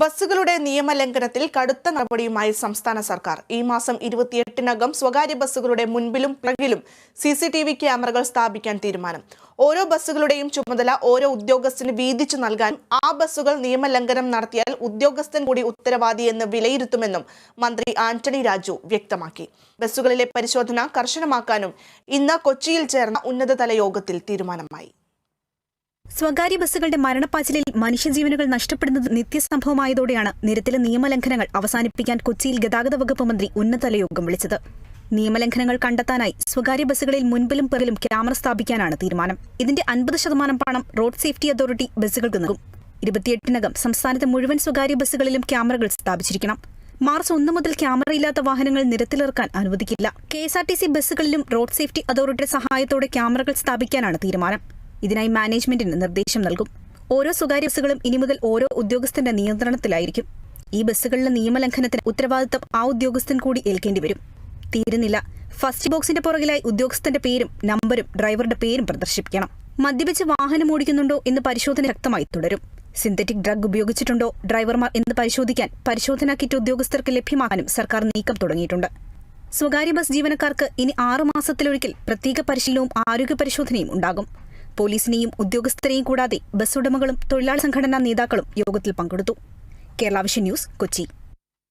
ബസ്സുകളുടെ നിയമലംഘനത്തിൽ കടുത്ത നടപടിയുമായി സംസ്ഥാന സർക്കാർ. ഈ മാസം ഇരുപത്തിയെട്ടിനകം സ്വകാര്യ ബസ്സുകളുടെ മുൻപിലും പിറകിലും സി സി ടി വി ക്യാമറകൾ സ്ഥാപിക്കാൻ തീരുമാനം. ഓരോ ബസ്സുകളുടെയും ചുമതല ഓരോ ഉദ്യോഗസ്ഥന് വീതിച്ചു നൽകാൻ ആ ബസ്സുകൾ നിയമലംഘനം നടത്തിയാൽ ഉദ്യോഗസ്ഥൻ കൂടി ഉത്തരവാദി എന്ന് വിലയിരുത്തുമെന്നും മന്ത്രി ആന്റണി രാജു വ്യക്തമാക്കി. ബസ്സുകളിലെ പരിശോധന കർശനമാക്കാനും ഇന്ന് കൊച്ചിയിൽ ചേർന്ന ഉന്നതതല യോഗത്തിൽ തീരുമാനമായി. സ്വകാര്യ ബസ്സുകളുടെ മരണപ്പാച്ചിലിൽ മനുഷ്യജീവനുകൾ നഷ്ടപ്പെടുന്നത് നിത്യസംഭവമായതോടെയാണ് നിരത്തിലെ നിയമലംഘനങ്ങൾ അവസാനിപ്പിക്കാൻ കൊച്ചിയിൽ ഗതാഗത വകുപ്പ് മന്ത്രി ഉന്നതതല യോഗം വിളിച്ചത്. നിയമലംഘനങ്ങൾ കണ്ടെത്താനായി സ്വകാര്യ ബസ്സുകളിൽ മുൻപിലും പിറകിലും ക്യാമറ സ്ഥാപിക്കാനാണ് തീരുമാനം. ഇതിന്റെ അൻപത് ശതമാനം പണം റോഡ് സേഫ്റ്റി അതോറിറ്റി ബസ്സുകൾക്ക് നൽകും. ഇരുപത്തിയെട്ടിനകം സംസ്ഥാനത്തെ മുഴുവൻ സ്വകാര്യ ബസ്സുകളിലും ക്യാമറകൾ സ്ഥാപിച്ചിരിക്കണം. മാർച്ച് ഒന്ന് മുതൽ ക്യാമറയില്ലാത്ത വാഹനങ്ങൾ നിരത്തിലിറക്കാൻ അനുവദിക്കില്ല. K S R T C ബസ്സുകളിലും road safety അതോറിറ്റിയുടെ സഹായത്തോടെ ക്യാമറകൾ സ്ഥാപിക്കാനാണ് തീരുമാനം. ഇതിനായി മാനേജ്മെന്റിന് നിർദ്ദേശം നൽകും. ഓരോ സ്വകാര്യ ബസ്സുകളും ഇനി മുതൽ ഓരോ ഉദ്യോഗസ്ഥന്റെ നിയന്ത്രണത്തിലായിരിക്കും. ഈ ബസ്സുകളിലെ നിയമലംഘനത്തിന് ഉത്തരവാദിത്തം ആ ഉദ്യോഗസ്ഥൻ കൂടി ഏൽക്കേണ്ടി വരും. തീരുന്നില്ല. ഫസ്റ്റ് ബോക്സിന്റെ പുറകിലായി ഉദ്യോഗസ്ഥന്റെ പേരും നമ്പരും ഡ്രൈവറുടെ പേരും പ്രദർശിപ്പിക്കണം. മദ്യപിച്ച് വാഹനം ഓടിക്കുന്നുണ്ടോ എന്ന് പരിശോധന ശക്തമായി തുടരും. സിന്തറ്റിക് ഡ്രഗ് ഉപയോഗിച്ചിട്ടുണ്ടോ ഡ്രൈവർമാർ എന്ന് പരിശോധിക്കാൻ പരിശോധനാ കിറ്റ് ഉദ്യോഗസ്ഥർക്ക് ലഭ്യമാക്കാനും സർക്കാർ നീക്കം തുടങ്ങിയിട്ടുണ്ട്. സ്വകാര്യ ബസ് ജീവനക്കാർക്ക് ഇനി ആറു മാസത്തിലൊരിക്കൽ പ്രത്യേക പരിശീലനവും ആരോഗ്യ പരിശോധനയും ഉണ്ടാകും. പോലീസിനെയും ഉദ്യോഗസ്ഥരെയും കൂടാതെ ബസ് ഉടമകളും തൊഴിലാളി സംഘടനാ നേതാക്കളും യോഗത്തിൽ പങ്കെടുത്തു. Kerala Vision News Kochi.